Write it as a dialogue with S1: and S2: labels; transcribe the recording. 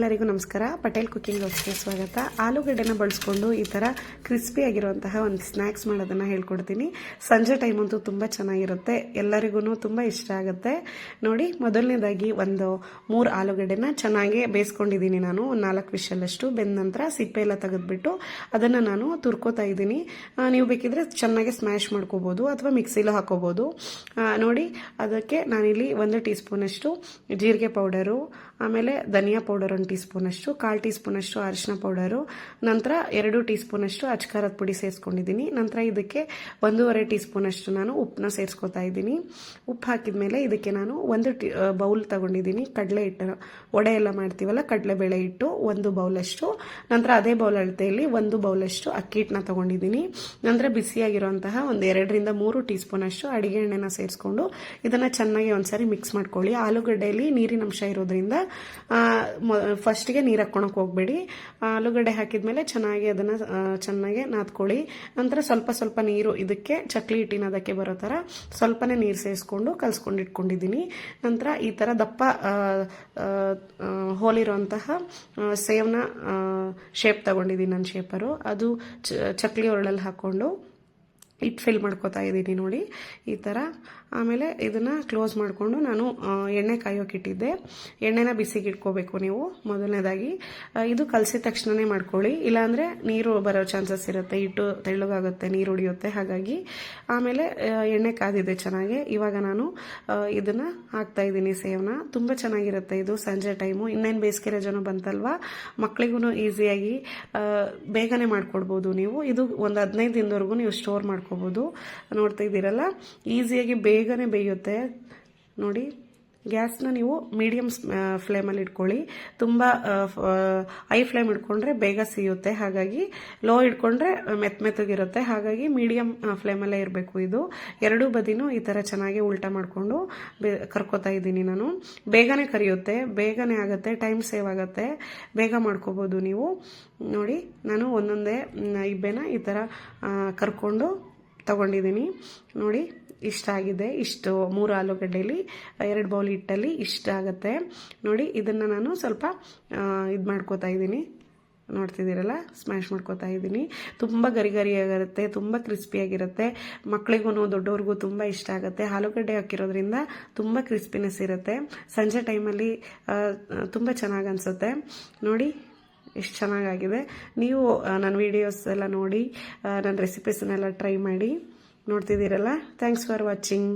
S1: ಎಲ್ಲರಿಗೂ ನಮಸ್ಕಾರ. ಪಟೇಲ್ ಕುಕ್ಕಿಂಗ್ ಹೌಸ್ಗೆ ಸ್ವಾಗತ. ಆಲೂಗಡ್ಡೆನ ಬಳಸ್ಕೊಂಡು ಈ ಥರ ಕ್ರಿಸ್ಪಿ ಆಗಿರುವಂತಹ ಒಂದು ಸ್ನ್ಯಾಕ್ಸ್ ಮಾಡೋದನ್ನು ಹೇಳ್ಕೊಡ್ತೀನಿ. ಸಂಜೆ ಟೈಮಂತೂ ತುಂಬ ಚೆನ್ನಾಗಿರುತ್ತೆ. ಎಲ್ಲರಿಗೂ ತುಂಬ ಇಷ್ಟ ಆಗುತ್ತೆ. ನೋಡಿ, ಮೊದಲನೇದಾಗಿ ಒಂದು ಮೂರು ಆಲೂಗಡ್ಡೆನ ಚೆನ್ನಾಗಿ ಬೇಯಿಸ್ಕೊಂಡಿದ್ದೀನಿ ನಾನು. ಒಂದು ನಾಲ್ಕು ವಿಷಲಷ್ಟು ಬೆಂದ ನಂತರ ಸಿಪ್ಪೆ ಎಲ್ಲ ತೆಗೆದುಬಿಟ್ಟು ಅದನ್ನು ನಾನು ತುರ್ಕೋತಾ ಇದ್ದೀನಿ. ನೀವು ಬೇಕಿದ್ರೆ ಚೆನ್ನಾಗಿ ಸ್ಮ್ಯಾಶ್ ಮಾಡ್ಕೋಬೋದು ಅಥವಾ ಮಿಕ್ಸಿಲೂ ಹಾಕೋಬೋದು. ನೋಡಿ, ಅದಕ್ಕೆ ನಾನಿಲ್ಲಿ ಒಂದು ಟೀ ಸ್ಪೂನಷ್ಟು ಜೀರಿಗೆ ಪೌಡರು ಆಮೇಲೆ ಧನಿಯಾ ಪೌಡರ್ ಒಂದು ಟೀ ಸ್ಪೂನಷ್ಟು ಕಾಲು ಟೀ ಸ್ಪೂನಷ್ಟು ಅರಿಶಿನ ಪೌಡರು, ನಂತರ ಎರಡು ಟೀ ಸ್ಪೂನಷ್ಟು ಅಚ್ಕಾರದ ಪುಡಿ ಸೇರಿಸ್ಕೊಂಡಿದ್ದೀನಿ. ನಂತರ ಇದಕ್ಕೆ ಒಂದೂವರೆ ಟೀ ಸ್ಪೂನಷ್ಟು ನಾನು ಉಪ್ಪನ್ನ ಸೇರಿಸ್ಕೊತಾ ಇದ್ದೀನಿ. ಉಪ್ಪು ಹಾಕಿದ ಮೇಲೆ ಇದಕ್ಕೆ ನಾನು ಒಂದು ಬೌಲ್ ತಗೊಂಡಿದ್ದೀನಿ. ಕಡಲೆ ಹಿಟ್ಟು ವಡೆ ಎಲ್ಲ ಮಾಡ್ತೀವಲ್ಲ ಕಡಲೆಬೇಳೆ ಹಿಟ್ಟು ಒಂದು ಬೌಲಷ್ಟು, ನಂತರ ಅದೇ ಬೌಲ್ ಅಳತೆಯಲ್ಲಿ ಒಂದು ಬೌಲಷ್ಟು ಅಕ್ಕಿ ಹಿಟ್ಟನ್ನ ತಗೊಂಡಿದ್ದೀನಿ. ನಂತರ ಬಿಸಿಯಾಗಿರುವಂತಹ ಒಂದು ಎರಡರಿಂದ ಮೂರು ಟೀ ಸ್ಪೂನಷ್ಟು ಅಡಿಗೆ ಎಣ್ಣೆನ ಸೇರಿಸ್ಕೊಂಡು ಇದನ್ನು ಚೆನ್ನಾಗಿ ಒಂದ್ಸರಿ ಮಿಕ್ಸ್ ಮಾಡ್ಕೊಳ್ಳಿ. ಆಲೂಗಡ್ಡೆಯಲ್ಲಿ ನೀರಿನ ಅಂಶ ಇರೋದ್ರಿಂದ ಫಸ್ಟಿಗೆ ನೀರು ಹಾಕ್ಕೊಳಕ್ಕೆ ಹೋಗಬೇಡಿ. ಆಲೂಗಡ್ಡೆ ಹಾಕಿದ್ಮೇಲೆ ಚೆನ್ನಾಗಿ ಅದನ್ನು ಚೆನ್ನಾಗಿ ನಾದ್ಕೊಳ್ಳಿ. ನಂತರ ಸ್ವಲ್ಪ ಸ್ವಲ್ಪ ನೀರು ಇದಕ್ಕೆ ಚಕ್ಲಿ ಹಿಟ್ಟಿನದಕ್ಕೆ ಬರೋ ಥರ ಸ್ವಲ್ಪನೇ ನೀರು ಸೇರಿಸ್ಕೊಂಡು ಕಲಿಸ್ಕೊಂಡು ಇಟ್ಕೊಂಡಿದ್ದೀನಿ. ನಂತರ ಈ ಥರ ದಪ್ಪ ಹೋಲಿರುವಂತಹ ಸೇವ್ನ ಶೇಪ್ ತಗೊಂಡಿದ್ದೀನಿ ನನ್ನ ಶೇಪರು ಅದು ಚಕ್ಲಿ ಒರಳಲ್ಲಿ ಹಾಕ್ಕೊಂಡು ಹಿಟ್ಟು ಫಿಲ್ ಮಾಡ್ಕೋತಾ ಇದ್ದೀನಿ ನೋಡಿ ಈ ಥರ ಆಮೇಲೆ ಇದನ್ನು ಕ್ಲೋಸ್ ಮಾಡಿಕೊಂಡು ನಾನು ಎಣ್ಣೆ ಕಾಯೋಕೆ ಇಟ್ಟಿದ್ದೆ. ಎಣ್ಣೆನ ಬಿಸಿಗೆ ಇಟ್ಕೋಬೇಕು ನೀವು ಮೊದಲನೇದಾಗಿ. ಇದು ಕಲಸಿದ ತಕ್ಷಣನೇ ಮಾಡ್ಕೊಳ್ಳಿ. ಇಲ್ಲಾಂದರೆ ನೀರು ಬರೋ ಚಾನ್ಸಸ್ ಇರುತ್ತೆ. ಹಿಟ್ಟು ತೆಳ್ಳಗಾಗುತ್ತೆ, ನೀರು ಉಡಿಯುತ್ತೆ. ಹಾಗಾಗಿ ಆಮೇಲೆ ಎಣ್ಣೆ ಕಾದಿದೆ ಚೆನ್ನಾಗಿ. ಇವಾಗ ನಾನು ಇದನ್ನು ಹಾಕ್ತಾ ಇದ್ದೀನಿ ಸೇವನ. ತುಂಬ ಚೆನ್ನಾಗಿರುತ್ತೆ ಇದು ಸಂಜೆ ಟೈಮು. ಇನ್ನೇನು ಬೇಸಿಗೆ ರಜನೂ ಬಂತಲ್ವಾ? ಮಕ್ಕಳಿಗೂ ಈಸಿಯಾಗಿ ಬೇಗನೆ ಮಾಡ್ಕೊಡ್ಬೋದು ನೀವು. ಇದು ಒಂದು ಹದಿನೈದು ದಿನದವರೆಗೂ ನೀವು ಸ್ಟೋರ್ ಮಾಡ್ಕೋಬೋದು ನೋಡ್ತಾ ಇದ್ದೀರಲ್ಲ? ಈಸಿಯಾಗಿ ಬೇಗನೆ ಬೇಯುತ್ತೆ. ನೋಡಿ, ಗ್ಯಾಸ್ನ ನೀವು ಮೀಡಿಯಮ್ ಫ್ಲೇಮಲ್ಲಿ ಇಟ್ಕೊಳ್ಳಿ. ತುಂಬ ಹೈ ಫ್ಲೇಮ್ ಇಟ್ಕೊಂಡ್ರೆ ಬೇಗ ಸಿಗುತ್ತೆ ಹಾಗಾಗಿ, ಲೋ ಇಟ್ಕೊಂಡ್ರೆ ಮೆತ್ತ ಮೆತ್ತಗಿರುತ್ತೆ. ಹಾಗಾಗಿ ಮೀಡಿಯಮ್ ಫ್ಲೇಮಲ್ಲೇ ಇರಬೇಕು ಇದು. ಎರಡೂ ಬದಿನೂ ಈ ಥರ ಚೆನ್ನಾಗಿ ಉಲ್ಟಾ ಮಾಡಿಕೊಂಡು ಕರ್ಕೋತಾ ಇದ್ದೀನಿ ನಾನು. ಬೇಗನೆ ಕರಿಯುತ್ತೆ. ಬೇಗನೆ ಆಗುತ್ತೆ. ಟೈಮ್ ಸೇವ್ ಆಗುತ್ತೆ. ಬೇಗ ಮಾಡ್ಕೋಬೋದು ನೀವು. ನೋಡಿ, ನಾನು ಒಂದೊಂದೇ ಇಬ್ಬೆನ ಈ ಥರ ಕರ್ಕೊಂಡು ತಗೊಂಡಿದ್ದೀನಿ. ನೋಡಿ, ಇಷ್ಟ ಆಗಿದೆ. ಇಷ್ಟು ಮೂರು ಆಲೂಗಡ್ಡೆಯಲ್ಲಿ ಎರಡು ಬೌಲ್ ಹಿಟ್ಟಲ್ಲಿ ಇಷ್ಟ ಆಗುತ್ತೆ. ನೋಡಿ, ಇದನ್ನು ನಾನು ಸ್ವಲ್ಪ ಇದು ಮಾಡ್ಕೋತಾ ಇದ್ದೀನಿ. ನೋಡ್ತಿದ್ದೀರಲ್ಲ? ಸ್ಮ್ಯಾಶ್ ಮಾಡ್ಕೋತಾ ಇದ್ದೀನಿ. ತುಂಬ ಗರಿ ಗರಿಯಾಗಿರುತ್ತೆ ತುಂಬ ಕ್ರಿಸ್ಪಿಯಾಗಿರುತ್ತೆ ಮಕ್ಕಳಿಗೂ ದೊಡ್ಡವ್ರಿಗೂ ತುಂಬ ಇಷ್ಟ ಆಗುತ್ತೆ. ಆಲೂಗಡ್ಡೆ ಹಾಕಿರೋದ್ರಿಂದ ತುಂಬ ಕ್ರಿಸ್ಪಿನೆಸ್ ಇರುತ್ತೆ. ಸಂಜೆ ಟೈಮಲ್ಲಿ ತುಂಬ ಚೆನ್ನಾಗಿ ಅನಿಸುತ್ತೆ. ನೋಡಿ ಎಷ್ಟು ಚೆನ್ನಾಗಾಗಿದೆ. ನೀವು ನನ್ನ ವೀಡಿಯೋಸ್ ಎಲ್ಲ ನೋಡಿ ನನ್ನ ರೆಸಿಪೀಸನ್ನೆಲ್ಲ ಟ್ರೈ ಮಾಡಿ ನೋಡ್ತಿದ್ದೀರಲ್ಲ? Thanks for watching